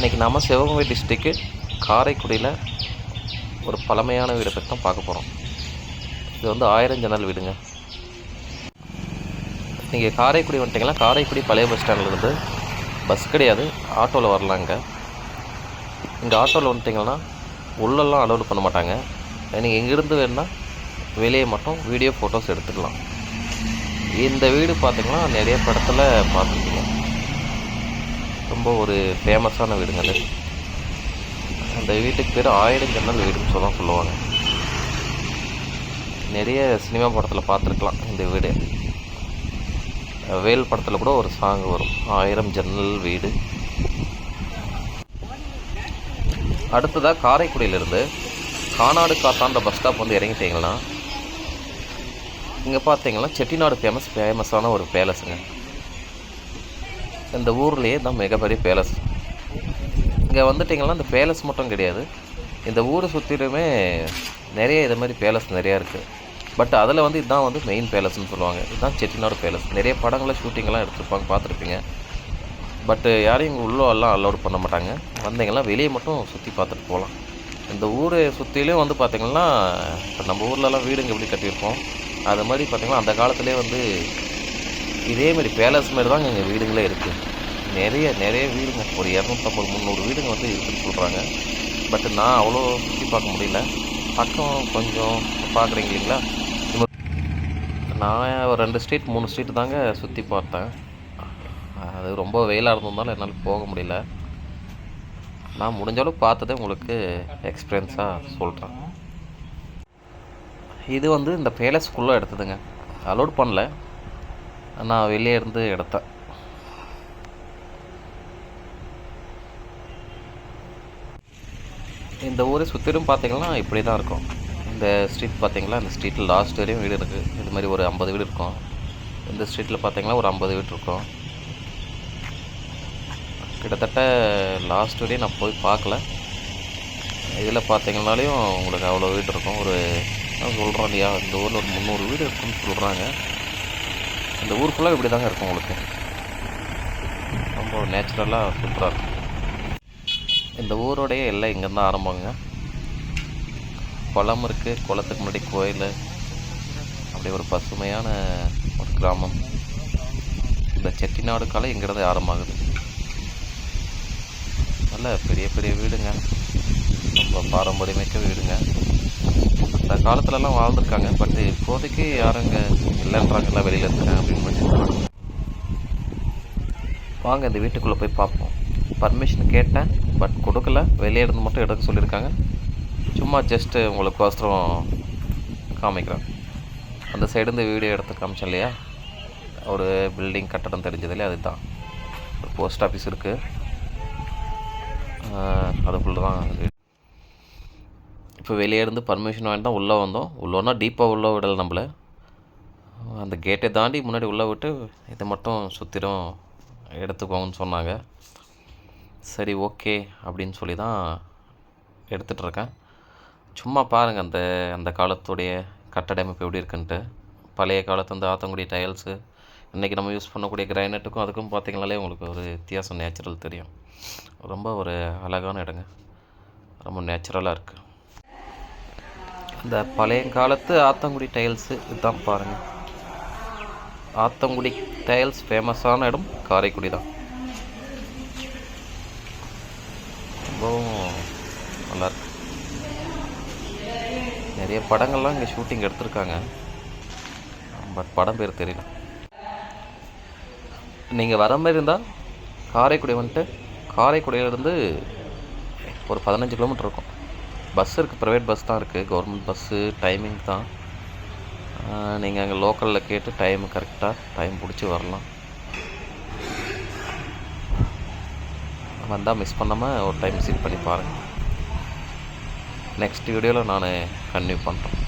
இன்றைக்கி நம்ம சிவகங்கை டிஸ்ட்ரிக்கு காரைக்குடியில் ஒரு பழமையான வீடை பற்றி தான் பார்க்க போகிறோம் இது வந்து ஆயிரம் ஜன்னல் வீடுங்க. நீங்கள் காரைக்குடி வந்துட்டிங்கன்னா காரைக்குடி பழைய பஸ் ஸ்டாண்ட்லேருந்து பஸ் கிடையாது ஆட்டோவில் வரலாங்க இங்கே. ஆட்டோவில் வந்துட்டிங்கன்னா உள்ளெல்லாம் அலோடு பண்ண மாட்டாங்க. நீங்கள் இங்கேருந்து வேணுன்னா வெளியே மட்டும் வீடியோ ஃபோட்டோஸ் எடுத்துக்கலாம். இந்த வீடு பார்த்திங்கன்னா நிறைய படத்தில் பார்த்துருக்கீங்க ரொம்ப ஒரு ஃபேமஸான வீடுங்க அது அந்த வீட்டுக்கு பேர் ஆயிரம் ஜன்னல் வீடுன்னு சொல்ல சொல்லுவாங்க. நிறைய சினிமா படத்தில் பார்த்துருக்கலாம் இந்த வீடு. வேல் படத்தில் கூட ஒரு சாங் வரும். ஆயிரம் ஜன்னல் வீடு. அடுத்ததாக காரைக்குடியிலேருந்து கானாடு காத்தான்ற பஸ் ஸ்டாப் வந்து இறங்கிட்டீங்கன்னா இங்கே பார்த்தீங்கன்னா செட்டிநாடு ஃபேமஸ் ஃபேமஸான ஒரு பேலஸுங்க இந்த ஊர்லேயே தான் மிகப்பெரிய பேலஸ். இங்கே வந்துட்டிங்கன்னா இந்த பேலஸ் மட்டும் கிடையாது. இந்த ஊரை சுற்றிலுமே நிறைய இது மாதிரி பேலஸ் நிறையா இருக்குது பட் அதில் வந்து இதுதான் வந்து மெயின் பேலஸ்னு சொல்லுவாங்க. இதுதான் செட்டிநாடு பேலஸ். நிறைய படங்களை ஷூட்டிங்லாம் எடுத்துருப்பாங்க பார்த்துருப்பீங்க. பட்டு யாரையும் இங்கே உள்ளே எல்லாம் அலோட் பண்ண மாட்டாங்க. வந்தீங்கன்னா வெளியே மட்டும் சுற்றி பார்த்துட்டு போகலாம். இந்த ஊரை சுற்றிலையும் வந்து பார்த்திங்கன்னா இப்போ நம்ம ஊர்லலாம் வீடுங்க எப்படி கட்டியிருப்போம்? அது மாதிரி பார்த்திங்கன்னா அந்த காலத்துலேயே வந்து இதே மாதிரி பேலஸ் மாதிரி தான் எங்கள் வீடுகளே இருக்குது நிறைய நிறைய வீடுங்க. ஒரு இரநூத்தம்பது முந்நூறு வீடுங்க வந்து இருக்குன்னு சொல்கிறாங்க பட் நான் அவ்வளோ சுற்றி பார்க்க முடியல. பக்கம் கொஞ்சம் பார்க்குறீங்க இல்லைங்களா? நான் ஒரு ரெண்டு ஸ்ட்ரீட் மூணு ஸ்ட்ரீட் தாங்க சுற்றி பார்த்தேன். அது ரொம்ப வெயிலாக இருந்ததுனால என்னால் போக முடியல. நான் முடிஞ்ச அளவு பார்த்ததே உங்களுக்கு எக்ஸ்பீரியன்ஸாக சொல்கிறேன் இது வந்து இந்த பேலஸ்க்குள்ளே எடுத்ததுங்க. அலோட் பண்ணல. நான் வெளியே இருந்து எடுத்தேன். இந்த ஊரை சுற்றிலும் பார்த்தீங்கன்னா இப்படி தான் இருக்கும். இந்த ஸ்ட்ரீட் பார்த்தீங்களா? இந்த ஸ்ட்ரீட்டில் லாஸ்ட் வரையும் வீடு இருக்குது இது மாதிரி ஒரு ஐம்பது வீடு இருக்கும். இந்த ஸ்ட்ரீட்டில் பார்த்தீங்கன்னா ஒரு ஐம்பது வீடு இருக்கும். கிட்டத்தட்ட லாஸ்ட் வரையும் நான் போய் பார்க்கல. இதில் பார்த்தீங்கன்னாலையும் உங்களுக்கு அவ்வளோ வீடு இருக்கும். ஒரு நான் சொல்கிறோம் இல்லையா? இந்த ஊரில் ஒரு முந்நூறு வீடு இருக்குன்னு சொல்கிறாங்க இந்த ஊர் ஃபுல்லாக இப்படி தாங்க இருக்கும் உங்களுக்கு. ரொம்ப நேச்சுரலாக சூப்பராக இருக்கும். இந்த ஊரோடைய எல்லை இங்கேருந்து ஆரம்பங்க. குளம் இருக்குது குளத்துக்கு முன்னாடி கோயில். அப்படி ஒரு பசுமையான ஒரு கிராமம். இந்த செட்டிநாடு காலம் இங்கேருந்து ஆரம்பமாகுது. நல்ல பெரிய பெரிய வீடுங்க. ரொம்ப பாரம்பரியமிக்க வீடுங்க. அந்த காலத்துலலாம் வாழ்ந்துருக்காங்க. பட் இப்போதைக்கு யாரும் இங்கே இல்லைன்றாங்கல்ல வெளியில் இருக்காங்க அப்படின்னு சொல்லி வாங்க இந்த வீட்டுக்குள்ளே போய் பார்ப்போம். பர்மிஷன் கேட்டேன் பட் கொடுக்கல. வெளியே இருந்து மட்டும் எடுக்க சொல்லியிருக்காங்க. சும்மா ஜஸ்ட்டு உங்களுக்கு அவசரம் காமிக்கிறேன். அந்த சைடு இந்த வீடியோ எடுத்து காமிச்சேன் இல்லையா? ஒரு பில்டிங் கட்டடம் தெரிஞ்சது இல்லையா? அதுதான். ஒரு போஸ்ட் ஆஃபீஸ் இருக்குது அதுக்குள்ளே தான் வீடு இப்போ வெளியே இருந்து பர்மிஷன் வாங்கி தான் உள்ளே வந்தோம். உள்ளோன்னா டீப்பாக உள்ளே விடலை நம்மளை. அந்த கேட்டை தாண்டி முன்னாடி உள்ளே விட்டு இதை மட்டும் சுற்றிடும் எடுத்துக்கோங்கன்னு சொன்னாங்க. சரி ஓகே அப்படின்னு சொல்லி தான் எடுத்துகிட்ருக்கேன் சும்மா பாருங்கள் அந்த அந்த காலத்துடைய கட்டடமைப்பு எப்படி இருக்குன்ட்டு. பழைய காலத்து அந்த ஆத்தங்குடி டைல்ஸு இன்றைக்கி நம்ம யூஸ் பண்ணக்கூடிய கிரைனட்டுக்கும் அதுக்கும் பார்த்திங்கனாலே உங்களுக்கு ஒரு வித்தியாசம் நேச்சுரல் தெரியும். ரொம்ப ஒரு அழகான இடங்க. ரொம்ப நேச்சுரலாக இருக்குது இந்த பழையங்காலத்து ஆத்தங்குடி டைல்ஸு இதுதான் பாருங்கள் ஆத்தங்குடி டைல்ஸ் ஃபேமஸான இடம் காரைக்குடி தான். ரொம்பவும் நல்லாயிருக்கு நிறைய படங்கள்லாம் இங்கே ஷூட்டிங் எடுத்திருக்காங்க. பட் படம் பேர் தெரியல. நீங்கள் வர மாதிரி இருந்தால் காரைக்குடி வந்துட்டு காரைக்குடியிலேருந்து ஒரு பதினஞ்சு கிலோமீட்டர் இருக்கும். பஸ் இருக்குது ப்ரைவேட் பஸ் தான் இருக்குது கவர்மெண்ட் பஸ்ஸு டைமிங் தான். நீங்கள் அங்கே லோக்கலில் கேட்டு டைம் கரெக்டாக டைம் பிடிச்சி வரலாம். வந்தால் மிஸ் பண்ணாமல் ஒரு டைம் விசிட் பண்ணி பாருங்கள் நெக்ஸ்ட் வீடியோவில் நான் கன்டினியூ பண்ணுறேன்